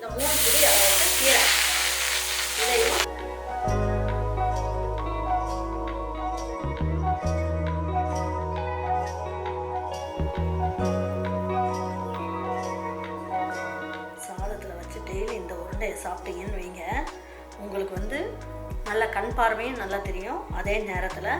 இந்த மூணு புடி அளவுக்கு கீரை. இதையும் சாதத்தில் வச்சு டெய்லி இந்த உருண்டையை சாப்பிட்டீங்கன்னு வைங்க. உங்களுக்கு வந்து நல்ல கண் பார்வையும் நல்லா தெரியும். அதே நேரத்தில்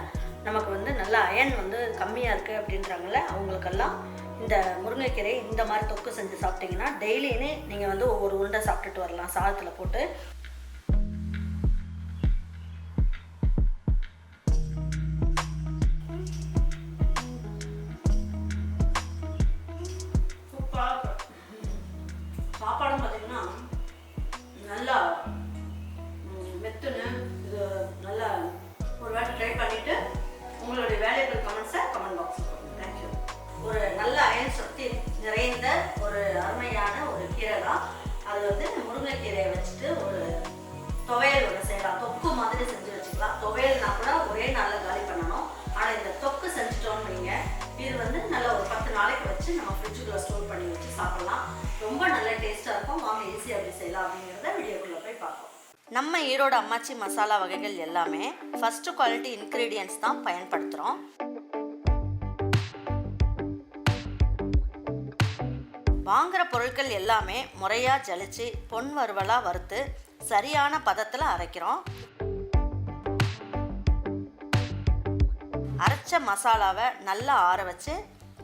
நமக்கு வந்து நல்ல அயன் வந்து கம்மியாக இருக்குது அப்படின்றாங்கல்ல அவங்களுக்கெல்லாம் இந்த முருங்கைக்கீரை இந்த மாதிரி தொக்கு செஞ்சு சாப்பிட்டீங்கன்னா டெய்லியுமே நீங்கள் வந்து ஒவ்வொரு உருண்டை சாப்பிட்டுட்டு வரலாம் சாதத்தில் போட்டு. வச்சு நம்ம ஃப்ரிட்ஜுக்குள்ளே ஸ்டோர் பண்ணி வச்சு சாப்பிடலாம். ரொம்ப நல்ல டேஸ்ட்டாக இருக்கும். வாங்க ஈஸியாக அப்படி செய்யலாம் அப்படிங்கிறத வீடியோக்குள்ளே போய் பார்ப்போம். நம்ம ஈரோடு அம்மாச்சி மசாலா வகைகள் எல்லாமே ஃபஸ்ட்டு குவாலிட்டி இன்க்ரீடியன்ஸ் தான் பயன்படுத்துகிறோம் வாங்குகிற பொருட்கள் எல்லாமே முறையாக ஜலிச்சு பொன் வறுவலாக வறுத்து சரியான பதத்தில் அரைக்கிறோம். அரைச்ச மசாலாவை நல்லா ஆற வச்சு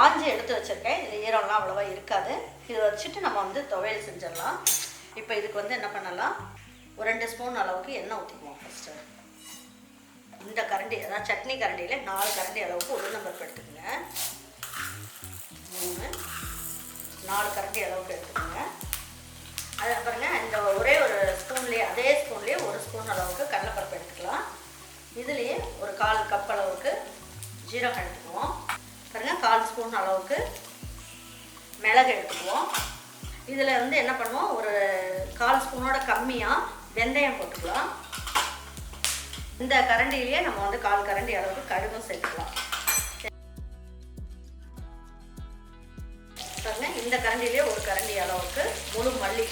ஆஞ்சி எடுத்து வச்சுருக்கேன். இதில் ஈரம்லாம் அவ்வளோவா இருக்காது. இதை வச்சுட்டு நம்ம வந்து துவையல் செஞ்சிடலாம். இப்போ இதுக்கு வந்து என்ன பண்ணலாம்? ஒரு ரெண்டு ஸ்பூன் அளவுக்கு எண்ணெய் ஊற்றிக்குவோம் ஃபஸ்ட்டு இந்த கரண்டி அதான் சட்னி கரண்டியில் நாலு கரண்டி அளவுக்கு ஒரு நம்பர் எடுத்துக்கோங்க. மூணு நாலு கரண்டி அளவுக்கு எடுத்துக்கோங்க. அது பாருங்க இந்த ஒரே ஒரு ஸ்பூன்லேயே அதே ஸ்பூன்லேயே ஒரு ஸ்பூன் அளவுக்கு கடலைப்பருப்பு எடுத்துக்கலாம். இதுலேயே ஒரு கால் கப் அளவுக்கு ஜீரகம் எடுத்துக்குவோம். கால் ஸ்பூன் அளவுக்கு மிளகு எடுத்துக்குவோம். இதில் வந்து என்ன பண்ணுவோம்? ஒரு கால் ஸ்பூனோட கம்மியாக வெந்தயம் போட்டுக்கலாம். இந்த கரண்டிலேயே நம்ம வந்து கால் கரண்டி அளவுக்கு கடுகும் சேர்த்துக்கலாம். பாருங்க இந்த கரண்டிலேயே ஒரு கரண்டி அளவுக்கு முழு மல்லி.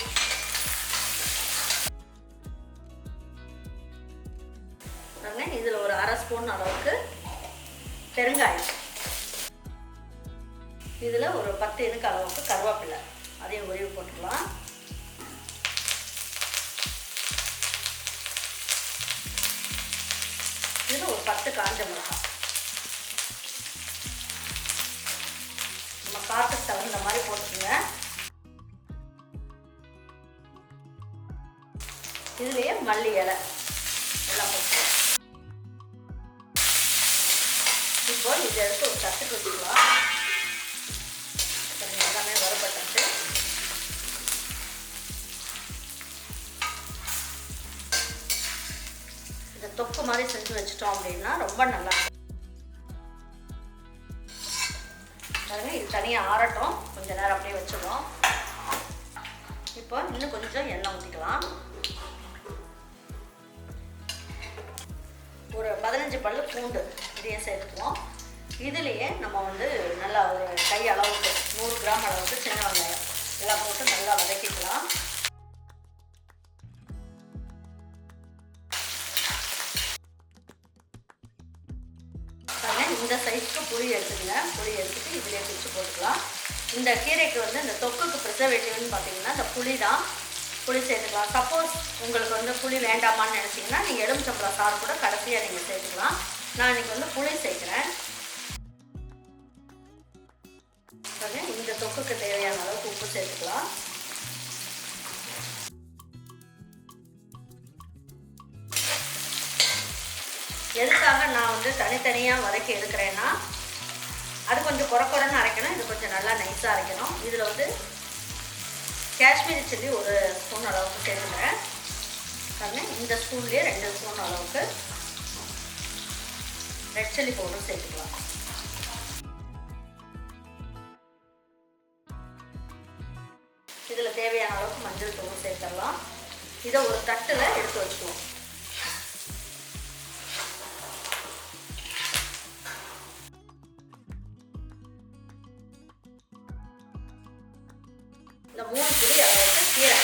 பாருங்க இதில் ஒரு அரை ஸ்பூன் அளவுக்கு பெருங்காயம். இதில் ஒரு பத்து இனுக்கு அளவுக்கு கருவேப்பிலை. அதையும் உருவி போட்டுக்கலாம். இதில் ஒரு பத்து காஞ்ச மிளகாய் நம்ம காற்றுக்கு தகுந்த மாதிரி போட்டுக்கோங்க. இதுலேயே மல்லி இலை. எல்லாம் போட்டு தொக்கு மாதிரி செஞ்சு வச்சிட்டோம் அப்படின்னா ரொம்ப நல்லா இருக்கும் பாருங்க இது தனியாக ஆறட்டும். கொஞ்சம் நேரம் அப்படியே வச்சிடும் இப்போ இன்னும் கொஞ்சம் எண்ணெய் ஊற்றிக்கலாம் ஒரு பதினஞ்சு பல்லு பூண்டு இதையும் சேர்த்துக்குவோம். இதுலேயே நம்ம வந்து நல்லா ஒரு கை அளவுக்கு நூறு கிராம் அளவுக்கு சின்ன வெங்காயம் எல்லாம் போட்டு புளி எடுத்துக்கங்க. புளி எடுத்துட்டு இதிலே பிடிச்சி போட்டுக்கலாம். இந்த கீரைக்கு வந்து இந்த தொக்குக்கு ப்ரிசர்வேட்டிவ்னு பார்த்தீங்கன்னா இந்த புளி தான். புளி சேர்த்துக்கலாம். சப்போஸ் உங்களுக்கு வந்து புளி வேண்டாமான்னு நினச்சிங்கன்னா நீங்கள் எலுமிச்சம்பழம் சாறு கூட கடைசியாக நீங்கள் சேர்த்துக்கலாம். நான் இன்றைக்கி வந்து புளி சேர்க்குறேன். இந்த தொக்குக்கு தேவையான அளவுக்கு உப்பு சேர்த்துக்கலாம். எதுக்காக நான் வந்து தனித்தனியாக வதக்கி எடுக்கிறேன்னா அது கொஞ்சம் குறை குறைன்னு அரைக்கணும். இது கொஞ்சம் நல்லா நைஸாக அரைக்கணும். இதில் வந்து காஷ்மீரி சில்லி ஒரு ஸ்பூன் அளவுக்கு சேர்த்துக்கிறேன் பாருங்க இந்த ஸ்பூன்லேயே ரெண்டு ஸ்பூன் அளவுக்கு ரெட் சில்லி பவுடர் சேர்த்துக்கலாம். இதில் தேவையான அளவுக்கு மஞ்சள் தூள் சேர்த்துடலாம். இதை ஒரு தட்டில் எடுத்து வச்சுக்குவோம். மூணு புடி அளவுக்கு கீரை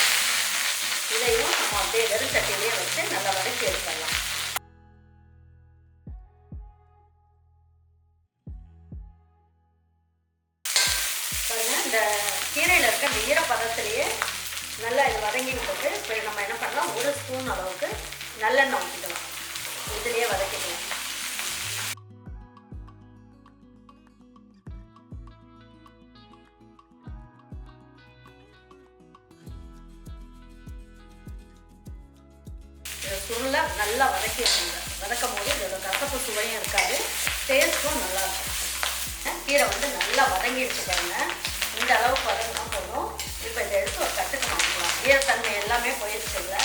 இதையும் நம்ம அப்படியே வெறும் சட்டியிலேயே வச்சு நல்லா வதக்கி எடுத்துடலாம் பாருங்க இந்த கீரையில் இருக்க இந்த ஈரப்பதத்திலேயே நல்லா இது வதங்கிட்டு போட்டு இப்போ நம்ம என்ன பண்ணலாம்? ஒரு ஸ்பூன் அளவுக்கு நல்லெண்ணெய் ஊற்றிக்கலாம். இதுலேயே வதக்கிக்கலாம். சுவையும் இருக்காது. டேஸ்ட்டும் நல்லா இருக்கும். கீரை வந்து நல்லா வதங்கிடுச்சு பாருங்க. இந்த அளவுக்கு வதங்கினா போதும். இப்போ இதை எடுத்து ஒரு கட்டுக்கு மாற்றலாம் ஈரத்தன்மை எல்லாமே போயிடுச்சு இல்லை?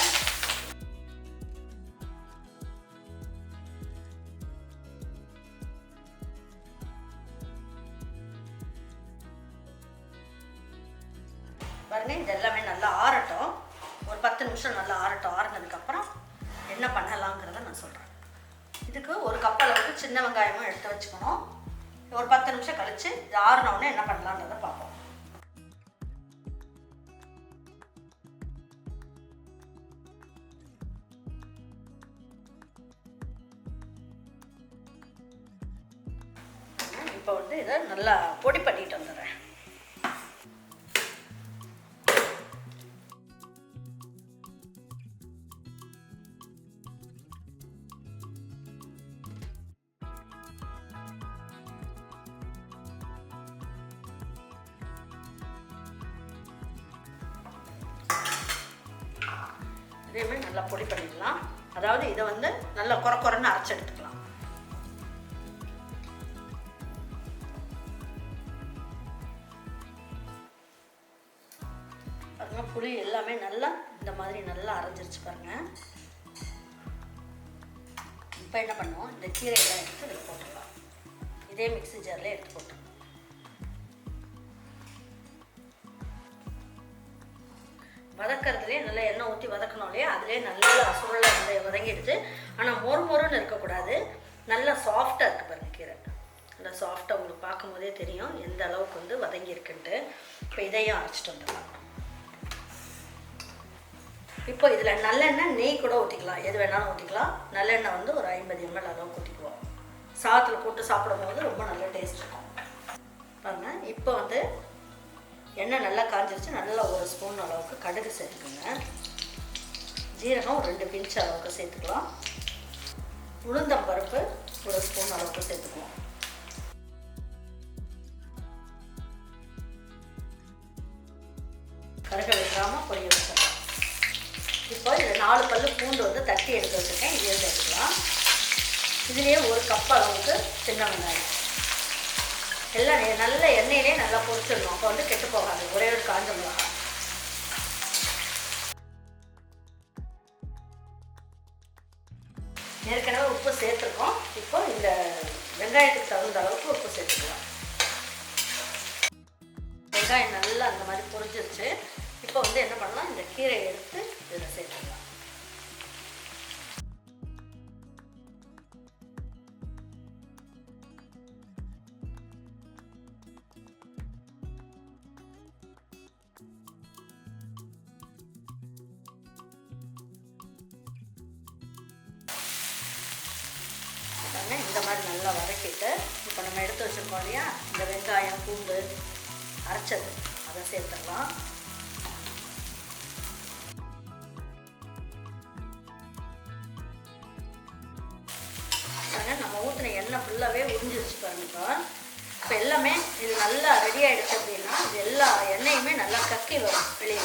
பாருங்க இது எல்லாமே நல்லா ஆறட்டும். ஒரு பத்து நிமிஷம் நல்லா ஆறட்டும். ஆறுனதுக்கப்புறம் என்ன பண்ணலாங்கிறத நான் சொல்கிறேன் இதுக்கு ஒரு கப் அளவுக்கு சின்ன வெங்காயமும் எடுத்து வச்சுக்கணும். ஒரு பத்து நிமிஷம் கழிச்சு இது என்ன பண்ணலான்றதை பார்ப்போம். இப்போ வந்து இதை நல்லா பொடி பண்ணிட்டு வந்துடுறேன். இதையுமே நல்லா பொடி பண்ணிடலாம். அதாவது இதை வந்து நல்லா குறை குறைன்னு அரைச்சி எடுத்துக்கலாம். பாருங்க புளி எல்லாமே நல்லா இந்த மாதிரி நல்லா அரைஞ்சிருச்சு பாருங்க. இப்போ என்ன பண்ணுவோம்? இந்த கீரையெல்லாம் எடுத்து இதில் போட்டுக்கலாம் இதே மிக்ஸி ஜாரில் எடுத்து போட்டுக்கலாம் வதக்கறதுலேயே நல்லா எண்ணெய் ஊற்றி வதக்கணும் இல்லையா? அதுலேயே நல்லா சுருளை வந்து வதங்கிடுச்சு ஆனால் மொறு மொறுன்னு இருக்கக்கூடாது. நல்லா சாஃப்டாக இருக்குது பாருங்க கீரை. நல்லா சாஃப்டாக உங்களுக்கு பார்க்கும்போதே தெரியும் எந்த அளவுக்கு வந்து வதங்கியிருக்குன்ட்டு. இப்போ இதையும் அரைச்சிட்டு வந்துடலாம் இப்போ இதில் நல்லெண்ணெய் நெய் கூட ஊற்றிக்கலாம் எது வேணாலும் ஊற்றிக்கலாம் நல்லெண்ணெய் வந்து ஒரு ஐம்பது எம்எல் அளவுக்கு ஊற்றிக்குவோம் சாதத்தில் போட்டு சாப்பிடும்போது ரொம்ப நல்ல டேஸ்ட் இருக்கும். பாருங்க இப்போ வந்து எண்ணெய் நல்லா காஞ்சிருச்சு நல்லா ஒரு ஸ்பூன் அளவுக்கு கடுகு சேர்த்துக்கோங்க. ஜீரகம் ஒரு ரெண்டு பிஞ்ச் அளவுக்கு சேர்த்துக்கலாம். உளுந்தம் பருப்பு ஒரு ஸ்பூன் அளவுக்கு சேர்த்துக்குவோம் கருக வைக்காமல் பொரிய வச்சிடலாம். இப்போ இதில் நாலு பல்லு பூண்டு வந்து தட்டி எடுத்து வச்சுருக்கேன் இதே எடுத்துக்கலாம் இதுலேயே ஒரு கப் அளவுக்கு சின்ன வெங்காயம். எல்லாம் நல்ல எண்ணெயிலே நல்லா பொரிச்சிடணும். அப்போ வந்து கெட்டு போகாது. ஒரே ஒரு காஞ்ச மிளகாய் ஏற்கனவே உப்பு சேர்த்துருக்கோம். இப்போ இந்த வெங்காயத்துக்கு தகுந்த அளவுக்கு உப்பு சேர்த்துக்கலாம். வெங்காயம் நல்லா அந்த மாதிரி பொரிஞ்சிருச்சு. இப்போ வந்து என்ன பண்ணலாம்? இந்த கீரையை எடுத்து இதில் சேர்த்துக்கலாம். நல்லா வதக்கிட்டு இப்போ நம்ம எடுத்து வச்சுருக்கோம் இல்லையா? இந்த வெங்காயம் பூண்டு அரைச்சது. அதை சேர்த்துடலாம். நம்ம ஊற்றின எண்ணெய் ஃபுல்லாகவே உறிஞ்சிருச்சு பாருங்க இப்போ. எல்லாமே இது நல்லா ரெடி ஆகிடுச்சு அப்படின்னா இது எல்லா எண்ணெயுமே நல்லா கக்கி வரும் வெளியே.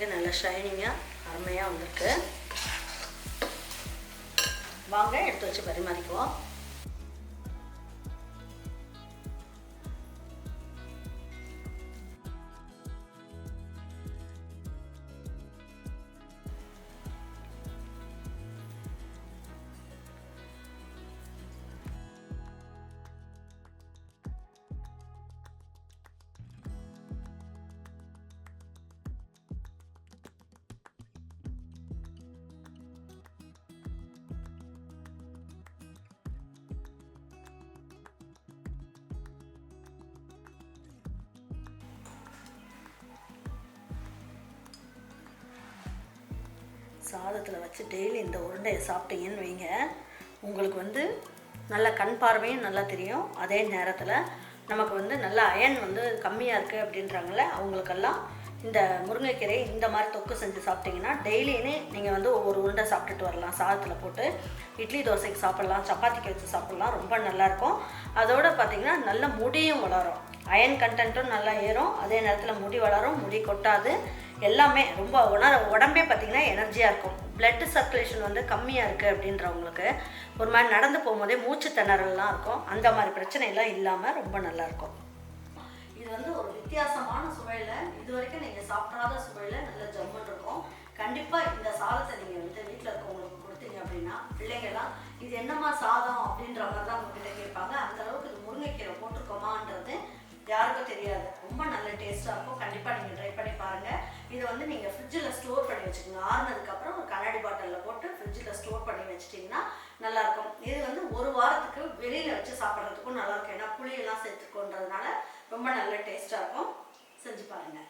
பார்க்கறதுக்கு நல்ல ஷைனிங்காக அருமையாக வந்திருக்கு. வாங்க எடுத்து வச்சு பரிமாறிக்குவோம். சாதத்தில் வச்சு டெய்லி இந்த உருண்டையை சாப்பிட்டீங்கன்னு வைங்க. உங்களுக்கு வந்து நல்ல கண் பார்வையும் நல்லா தெரியும். அதே நேரத்தில் நமக்கு வந்து நல்ல அயன் வந்து கம்மியாக இருக்குது அப்படின்றாங்கல்ல அவங்களுக்கெல்லாம் இந்த முருங்கைக்கீரை இந்த மாதிரி தொக்கு செஞ்சு சாப்பிட்டிங்கன்னா டெய்லியுமே நீங்கள் வந்து ஒவ்வொரு உருண்டை சாப்பிட்டுட்டு வரலாம். சாதத்தில் போட்டு இட்லி தோசைக்கு சாப்பிட்லாம் சப்பாத்திக்கு வச்சு சாப்பிட்லாம். ரொம்ப நல்லாயிருக்கும் அதோட பார்த்திங்கன்னா நல்ல முடியும் வளரும். அயன் கண்டென்ட்டும் நல்லா ஏறும். அதே நேரத்தில் முடி வளரும் முடி கொட்டாது. எல்லாமே ரொம்ப உணர உடம்பே பார்த்திங்கன்னா எனர்ஜியாக இருக்கும். பிளட் சர்க்குலேஷன் வந்து கம்மியாக இருக்குது அப்படின்றவங்களுக்கு ஒரு மாதிரி நடந்து போகும்போதே மூச்சு திணறல்லாம் இருக்கும். அந்த மாதிரி பிரச்சனைலாம் இல்லாமல் ரொம்ப நல்லாயிருக்கும் இது வந்து ஒரு வித்தியாசமான சுவையில் இது வரைக்கும் நீங்கள் சாப்பிடாத சுவையில் நல்ல ஜம்முன் இருக்கும். கண்டிப்பாக இந்த சாதத்தை நீங்கள் வந்து வீட்டில் இருக்கவங்களுக்கு கொடுத்தீங்க அப்படின்னா பிள்ளைங்கள்லாம் இது என்னம்மா சாதம் அப்படின்ற மாதிரி தான் உங்ககிட்ட கேட்பாங்க. அந்தளவுக்கு இது முருங்கைக்கீரை போட்டிருக்கோமான்றது யாருக்கும் தெரியாது. ரொம்ப நல்ல டேஸ்ட்டாக இருக்கும். கண்டிப்பாக நீங்கள் ட்ரை பண்ணி பாருங்கள் இதை வந்து நீங்கள் ஃப்ரிட்ஜில் ஸ்டோர் பண்ணி வச்சுக்கோங்க. ஆறுனதுக்கப்புறம் ஒரு கண்ணாடி பாட்டிலில் போட்டு ஃப்ரிட்ஜில் ஸ்டோர் பண்ணி வச்சிட்டிங்கன்னா நல்லாயிருக்கும். இது வந்து ஒரு வாரத்துக்கு வெளியில் வச்சு சாப்பிட்றதுக்கும் நல்லாயிருக்கும். ஏன்னா புளியெல்லாம் சேர்த்துக்கோன்றதுனால ரொம்ப நல்ல டேஸ்ட்டாக இருக்கும். செஞ்சு பாருங்கள்